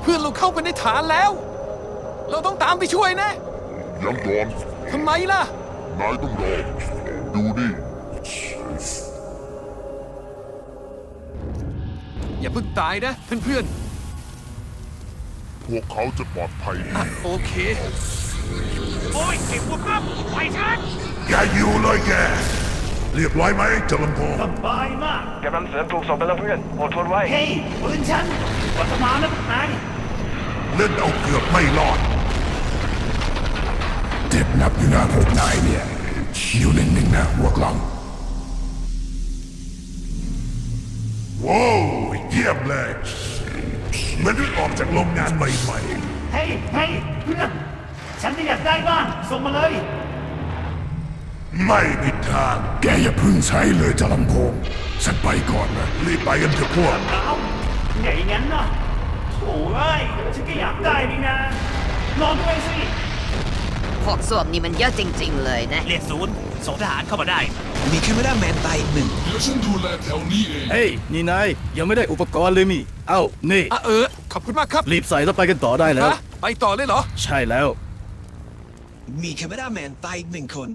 เพื่อนเราเข้าไปในฐานแล้ว เราต้องตามไปช่วยนะยังก่อนทำไมล่ะ นายต้องรอดูนี่อย่าเพิ่งตายนะเพื่อนพวกเขาจะปลอดภัยดีๆอะโอเค โอ้ยเก็บพวกครับไปฉันอย่าอยู่เลยแก เรียบร้อยไหมเจริญพงสบายมากกำลังเสริมถูกส่งไปแล้วเพื่อน อดทนไว้ เฮ้ยปืนฉัน วัตมานะพวกนายเล่นเอาเกือบไม่รอด เจ็บหนักอยู่นะพวกนายเนี่ยอยู่นิ่งๆนะหัวกลังว้าวเยี่ยมเลยเหมันได้ออกจากโรงงานใหม่เฮ้ยเฮ้ยเพื่อนฉันไม่อยากได้บ้างส่งมาเลย ๆ ไม่มีทาง แกอย่าพึ่งใช้เลยจรัญพงศ์ฉันไปก่อนนะ รีบไปกันเถอะพวก เอา อย่างนั้นนะโถ่เอ้ยฉันก็อยากได้นี่นะนอนด้วยสิ พวกส้วมนี่มันเยอะจริง ๆ เลยนะ เรียกศูนย์ส่งทหารเข้ามาได้ มีแคมเมราแมนตายอีกหนึ่งเฮ้ย นี่นายยังไม่ได้อุปกรณ์เลยนี่ เอ้า นี่ อะเออ ขอบคุณมากครับรีบใส่แล้วไปกันต่อได้แล้ว ฮะไปต่อเลยเหรอ ใช่แล้ว มีแคมเมราแมนตายอีกหนึ่งคน